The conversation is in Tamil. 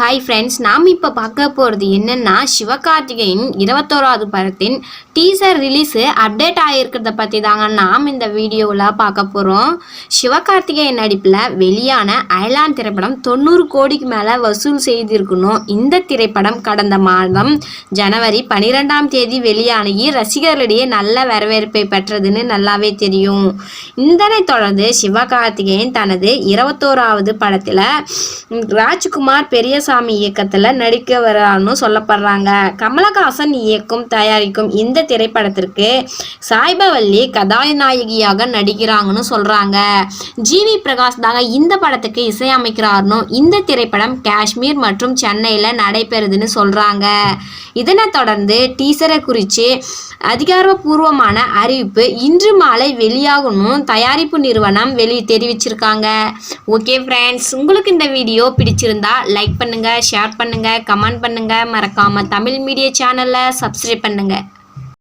ஹாய் ஃப்ரெண்ட்ஸ் நாம் இப்போ பார்க்க போகிறது என்னென்னா சிவகார்த்திகேயன் இருபத்தோராவது படத்தின் டீசர் ரிலீஸு அப்டேட் ஆகிருக்கிறத பற்றி தாங்க நாம் இந்த வீடியோவில் பார்க்க போகிறோம் சிவகார்த்திகேயன் நடிப்பில் வெளியான அயலான் திரைப்படம் தொண்ணூறு கோடிக்கு மேலே வசூல் செய்திருக்கணும். இந்த திரைப்படம் கடந்த மாதம் ஜனவரி பன்னிரெண்டாம் தேதி வெளியானி ரசிகர்களிடையே நல்ல வரவேற்பை பெற்றதுன்னு நல்லாவே தெரியும். இதனைத் தொடர்ந்து சிவகார்த்திகேயன் தனது இருபத்தோராவது படத்தில் ராஜ்குமார் பெரிய பெரியசாமி இயக்கத்தில் நடிக்க வரான்னு சொல்லப்படுறாங்க. கமலஹாசன் இயக்கும் தயாரிக்கும் இந்த திரைப்படத்திற்கு சாய்பவல்லி கதாநாயகியாக நடிக்கிறாங்கன்னு சொல்கிறாங்க ஜிவி பிரகாஷ் தாங்க இந்த படத்துக்கு இசையமைக்கிறாருன்னு இந்த திரைப்படம் காஷ்மீர் மற்றும் சென்னையில் நடைபெறுதுன்னு சொல்கிறாங்க இதனை தொடர்ந்து டீசரை குறித்து அதிகாரப்பூர்வமான அறிவிப்பு இன்று மாலை வெளியாகணும் தயாரிப்பு நிறுவனம் வெளி தெரிவிச்சிருக்காங்க. ஓகே ஃப்ரெண்ட்ஸ் உங்களுக்கு இந்த வீடியோ பிடிச்சிருந்தா லைக் பண்ணுங்கள் ஷேர் பண்ணுங்க கமெண்ட் பண்ணுங்கள் மறக்காமல் தமிழ் மீடியா சேனலை சப்ஸ்கிரைப் பண்ணுங்கள்